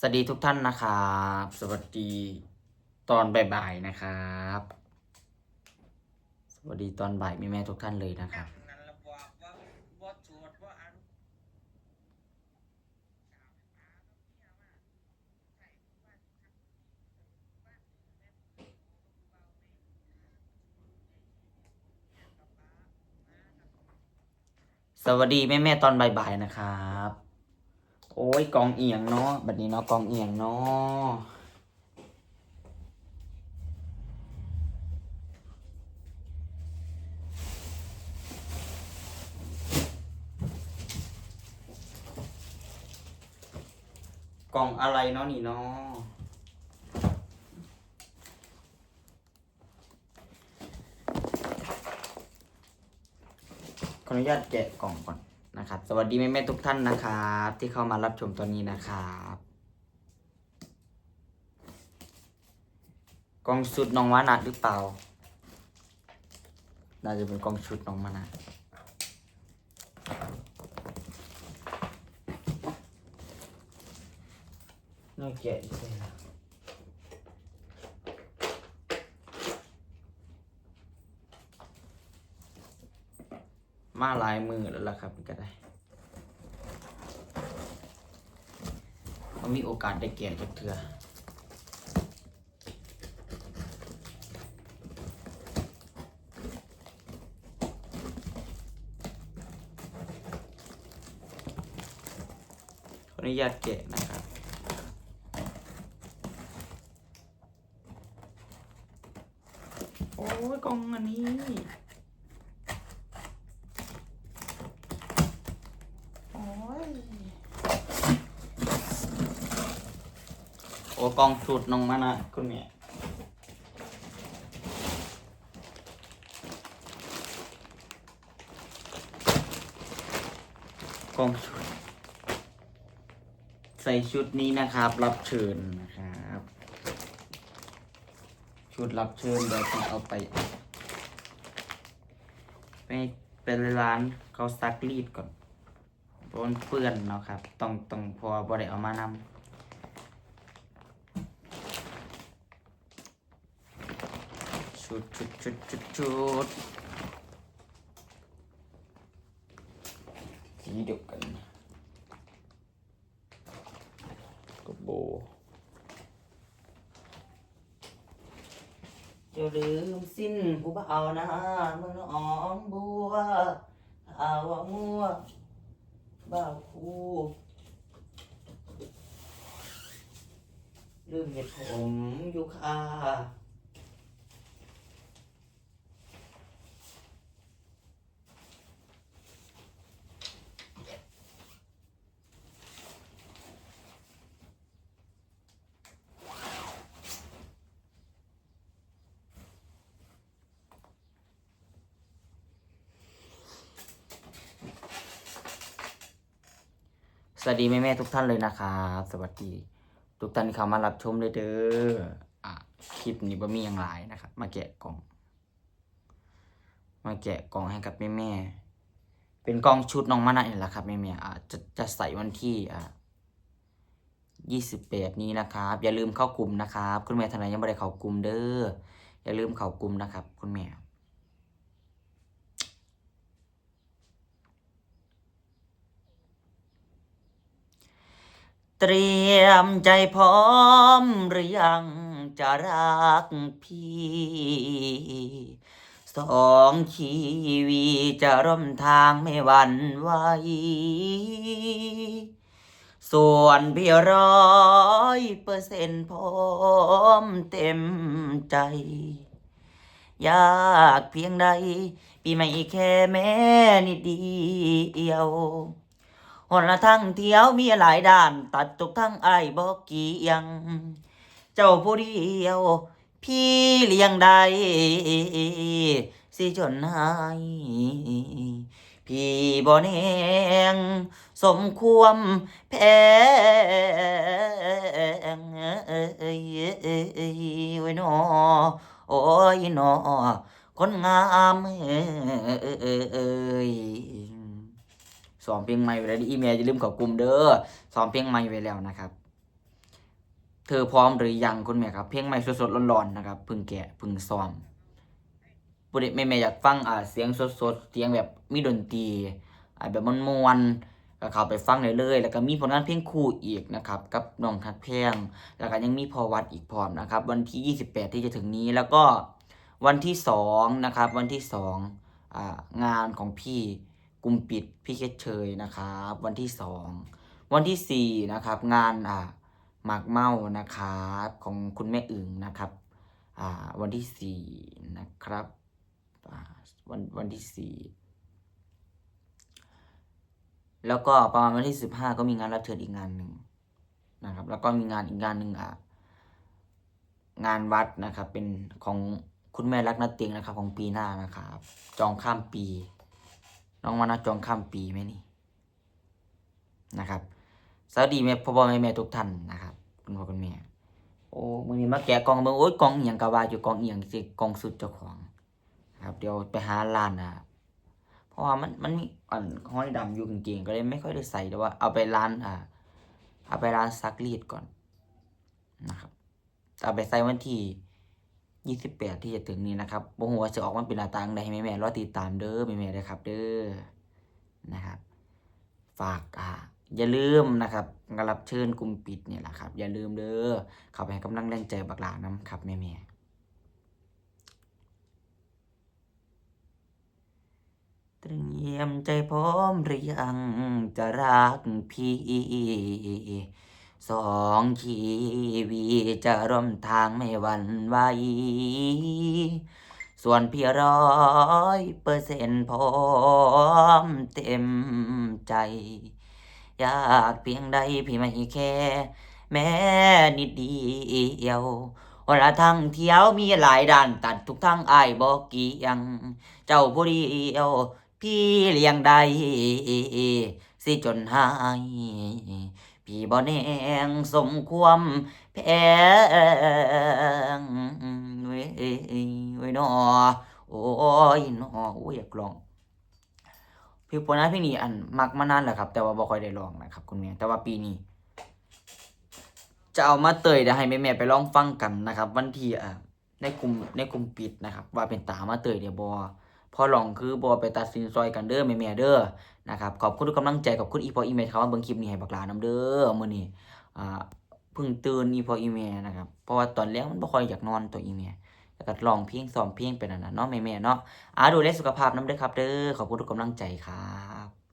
สวัสดีทุกท่านนะครับ สวัสดีตอนบ่ายๆนะครับ สวัสดีตอนบ่ายแม่ๆทุกท่านเลยนะครับสวัสวัสดีแม่ตอนบ่ายๆนะครับ โอ้ยกองเอียงเนาะบัดนี้เนาะกองเอียงเนาะกล่องอะไรเนาะนี่เนาะขออนุญาตแกะกล่องก่อน นะครับ สวัสดีแม่ๆทุกท่านนะครับ ที่เข้ามารับชมตอนนี้นะครับกล่องชุดน้องวานาหรือเปล่า น่าจะเป็นกล่องชุดน้องมานาน่าแกะอีกแล้ว มาลายมือแล้วล่ะครับก็ได้เขามีโอกาสได้แกะจักเทื่อขออนุญาตแกะนะครับโอ้ยกองอันนี้ โอ้ย โอ้กองสุดนองมานะคุณแม่กองชุดใส่ชุดนี้นะครับ รับเชิญนะครับ ชุดรับเชิญเดี๋ยวจะเอาไป ไปเป็นร้านเขาซักรีดก่อนเพราะมันเปื้อนเนาะครับ ต้องต้องพอบ่ไดเอามานำ ชุดชุดชุดชุดชุดสีเดียวกันกระโบจะลืมสิ้นผู้บ่าวนะเมืองน้องบัวเอาวมัวบ้าวคูลืมเห็ดผมอยู่ค่ะ วัสดีแม่แม่ทุกท่านเลยนะครับสวัสดีทุกท่านที่เข้ามารับชมเลยเด้ออะคลิปนี้บ่มีอย่างหลายนะครับ มาแกะกล่อง มาแกะกล่องให้กับแม่แม่เป็นกล่องชุดน้องมานะนี่แหละครับแม่แม่อะจะจะใส่วันที่อะยี่สิบแปดนี้นะครับ อย่าลืมเข้ากลุ่มนะครับ คุณแม่ท่านไหนยังไม่ได้เข้ากลุ่มเด้ออย่าลืมเข้ากลุ่มนะครับ คุณแม่ เตรียมใจพร้อมหรือยังจะรักพี่ สองชีวีจะร่วมทางไม่หวั่นไหวส่วนพี่ร้อยเปอร์เซ็นต์พร้อมเต็มใจ ยากเพียงใดปีไม่แค่แม่นิดเดียว หนละทั้งเที่ยวมีหลายด้าน ตัดทุกทั้งไอ้บอกกี่ยงเจ้าผู้เดียว พี่เลี้ยงได้สิจนหายพี่บ่แนงสมควมแพงเอ้ยโอ้ยนอโอ้ยนอคนงามเอ้ย ซ้อมเพลงใหม่ไว้แล้วอีเมลอย่าลืมเขอกลุ่มเด้อซ้อมเพลงใหม่ไว้แล้วนะครับ เธอพร้อมหรือยังคุณแม่ครับ เพลงใหม่สดๆร้อนๆนะครับพึ่งแกะพึ่งซ้อมปุริแม่แม่อยากฟังอ่าเสียงสดๆเสียงแบบมีดนตรีอ่าแบบมวนๆก็เข้าไปฟังได้เลย แล้วก็มีผลงานเพลงคู่อีกนะครับกับน้องทักแพงแล้วก็ยังมีพอวัดอีกพร้อมนะครับ วันที่ 28 ที่จะถึงนี้แล้วก็วันที่2นะครับวันที่2อ่างานของพี่ ลุ่มปิดพี่เคเชยนะครับวันที่2วันที่4นะครับงานอ่าหมากเมานะครับของคุณแม่อึ่งนะครับอ่าวันที่สี่นะครับวันวันที่สี่แล้วก็ประมาณวันที่สิบห้าก็มีงานรับเชิญอีกงานหนึ่งนะครับ แล้วก็มีงานอีกงานหนึ่งอะงานวัดนะครับ เป็นของคุณแม่รักนาเตียงนะครับ ของปีหน้านะครับ จองข้ามปี น้องมานะจองข้ามปีไหมนี่นะครับ สวัสดีแม่พ่อพ่อแม่แม่ทุกท่านนะครับคุณพ่อคุณแม่โอ้มือนี้มาแกะกล่องเบิ่งโอ้ยกล่องเอียงก็ว่าอยู่กล่องเอียงสิกล่องสุดเจ้าของครับ เดี๋ยวไปหาร้านนะเพราะว่ามันมันมีอันห้อยดำอยู่กางเกงก็เลยไม่ค่อยได้ใส่แต่ว่าเอาไปร้านอ่าเอาไปร้านซักรีดก่อนนะครับเอาไปใส่วันที่ ยี่สิบแปดที่จะถึงนี้นะครับบ่ฮู้ว่าจะออกมาเป็นหน้าต่างใดให้แม่รอติดตามเด้อแม่ๆเด้อครับ เด้อนะครับ ฝากอ่าอย่าลืมนะครับกรับเชิญกลุ่มปิดเนี่ยแหละครับ อย่าลืมเด้อเข้าไปให้กำลังแรงใจบักหลาน้ำครับแม่แม่เตรียมใจพร้อมหรือยังจะรักพี่ สองชีวีจะร่วมทางไม่หวั่นไหวส่วนพี่ร้อยเปอร์เซ็นต์พร้อมเต็มใจ อยากเพียงใดพี่ไม่แค่แม้นิดเดียววันละทางเที่ยวมีหลายด้านตัดทุกทางอายบอกกี่ยัง เจ้าผู้เดียวพี่เลี้ยงได้สิจนหาย พี่บ่แนงสมความแพงเว้ยเว้ยนอโอ้ยนอโอ้ยอยากลองพลงโปนะพลงนี้อันมักมานานแล้วครับ แต่ว่าบ่ค่อยได้ร้องนะครับ คุณแม่แต่ว่าปีนี้จะเอามาเตยเดี๋ยวให้แม่ๆไปลองฟังกันนะครับ วันที่อ่าในกลุ่มในกลุ่มปิดนะครับ ว่าเป็นตามาเตยเดี๋ยวบอ พอหลองคือบอไปตัดสินซอยกันเด้อแม่ๆเด้อนะครับขอบคุณทุกกำลังใจขอบคุณอีพออีเมลเขาว่าเบิ่งคลิปนี้ให้บักหลาน้ำเด้อมื้อนี้อ่าเพิ่งตื่นอีพออีเมลนะครับเพราะว่าตอนแรกมันบ่ค่อยอยากนอนตัวอีเมลแล้วก็ลองเพียงซ้อมเพียงไปนั่นน่ะเนาะแม่ๆเนาะอ่าดูแลสุขภาพน้ำเด้อครับเด้อขอบคุณทุกกำลังใจครับ